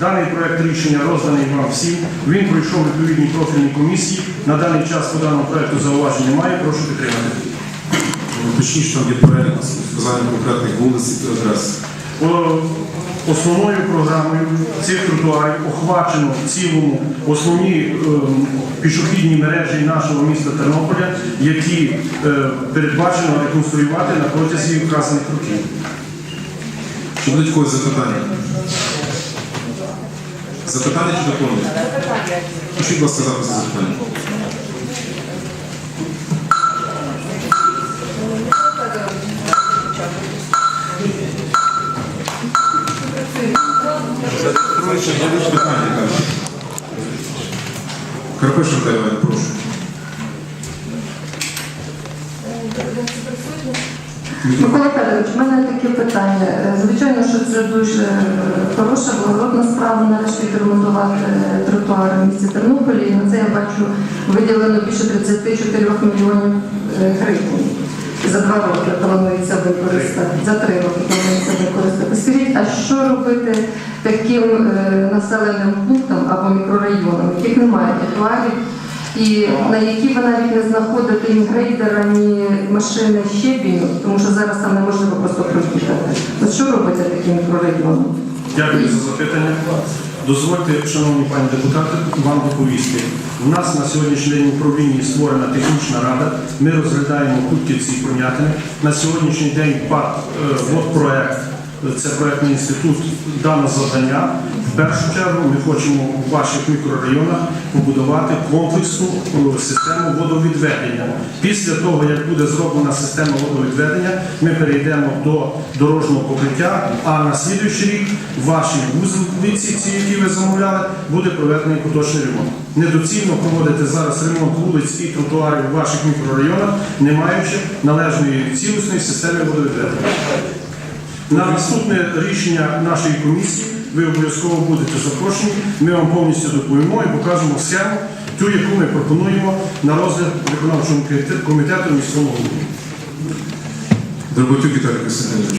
Даний проект рішення розданий вам всім. Він пройшов відповідні профільні комісії. На даний час по даному проекту зауважень немає. Прошу підтримати. Уточніть, що там є перелік вказання конкретних вулиць і адрес. Основною програмою цих тротуарів охвачено в цілому основні ем, пішохідні мережі нашого міста Тернополя, які е, передбачено реконструювати на протязі вказаних років. Чи будуть когось запитання? Запитання чи доповнення? Пишіть, будь ласка, запис на запитання. Питання, кажуть. Карпиш Наталія Іванівна, прошу. Микола Федорович, в мене таке питання. Е, Звичайно, що це дуже е, хороша, благородна справа нарешті відремонтувати е, тротуари в місті Тернополі. І на це я бачу виділено більше 34 мільйонів гривень. За два роки планується використати, за три роки планується використати. Скажіть, а що робити таким населеним пунктам або мікрорайонам, яких немає тротуарів, і на які ви навіть не знаходите ні грейдера, ні машини щебіню, тому що зараз там неможливо просто проїхати. От що робити таким мікрорайоном? Дякую за запитання. Дозвольте, шановні пані депутати, вам доповісти. У нас на сьогоднішній день в управлінні створена технічна рада. Ми розглядаємо Кутківці і Понятини. На сьогоднішній день ПАД е, проект, це проектний інститут, дано завдання. В першу чергу ми хочемо у ваших мікрорайонах побудувати комплексну е, систему водовідведення. Після того, як буде зроблена система водовідведення, ми перейдемо до дорожнього покриття, а на слідуючий рік вашій вулиці, ці, які ви замовляли, буде проведений поточний ремонт. Недоцільно проводити зараз ремонт вулиць і тротуарів в ваших мікрорайонах, не маючи належної цілісної системи водовідведення. На наступне рішення нашої комісії ви обов'язково будете запрошені. Ми вам повністю доповімо і покажемо схему, ту, яку ми пропонуємо на розгляд виконавчого комітету міського голови. Дроботюк Віталій Костянтинович.